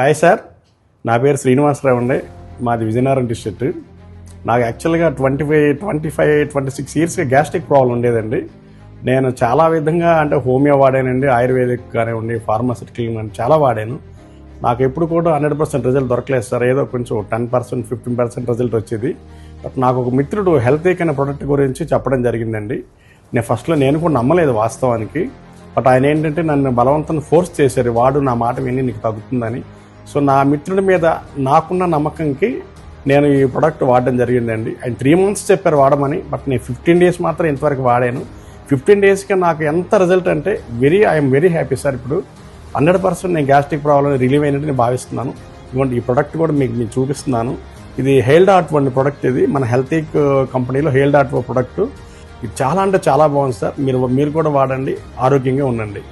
Hi sir. నా పేరు శ్రీనివాసరావు అండి. మాది విజయనగరం డిస్ట్రిక్ట్. నాకు యాక్చువల్గా twenty five twenty five twenty six ఇయర్స్గా గ్యాస్ట్రిక్ ప్రాబ్లం ఉండేదండి. నేను చాలా విధంగా అంటే హోమియో వాడానండి ఆయుర్వేదిక్ కానివ్వండి ఫార్మాసిటికల్ కానీ చాలా వాడాను. నాకు ఎప్పుడు కూడా హండ్రెడ్ పర్సెంట్ రిజల్ట్ దొరకలేదు సార్. ఏదో కొంచెం ten percent fifteen percent result వచ్చేది. బట్ నాకు ఒక మిత్రుడు హెల్త్ ఏక్ అనే ప్రోడక్ట్ గురించి చెప్పడం జరిగిందండి. నేను ఫస్ట్లో నేను కూడా నమ్మలేదు వాస్తవానికి. బట్ ఆయన ఏంటంటే నన్ను బలవంతం ఫోర్స్ చేశారు. వాడు నా మాట విని నీకు తగ్గుతుందని. సో నా మిత్రుడి మీద నాకున్న నమ్మకంకి నేను ఈ ప్రోడక్ట్ వాడడం జరిగిందండి. ఆయన త్రీ మంత్స్ చెప్పారు వాడమని బట్ నేను ఫిఫ్టీన్ డేస్ మాత్రం ఇంతవరకు వాడాను. ఫిఫ్టీన్ డేస్కి నాకు ఎంత రిజల్ట్ అంటే very I'm very happy sir ఇప్పుడు హండ్రెడ్ పర్సెంట్ నేను గ్యాస్ట్రిక్ ప్రాబ్లం రిలీవ్ అయినట్టు నేను భావిస్తున్నాను. ఇవ్వండి ఈ ప్రోడక్ట్ కూడా మీకు మీకు చూపిస్తున్నాను. ఇది హెయిల్ డాట్ వంటి ప్రోడక్ట్ ఇది. మన హెల్తీ కంపెనీలో హెయిల్ డాట్ ప్రోడక్ట్ ఇది చాలా అంటే చాలా బాగుంది సార్ మీరు మీరు కూడా వాడండి. ఆరోగ్యంగా ఉండండి.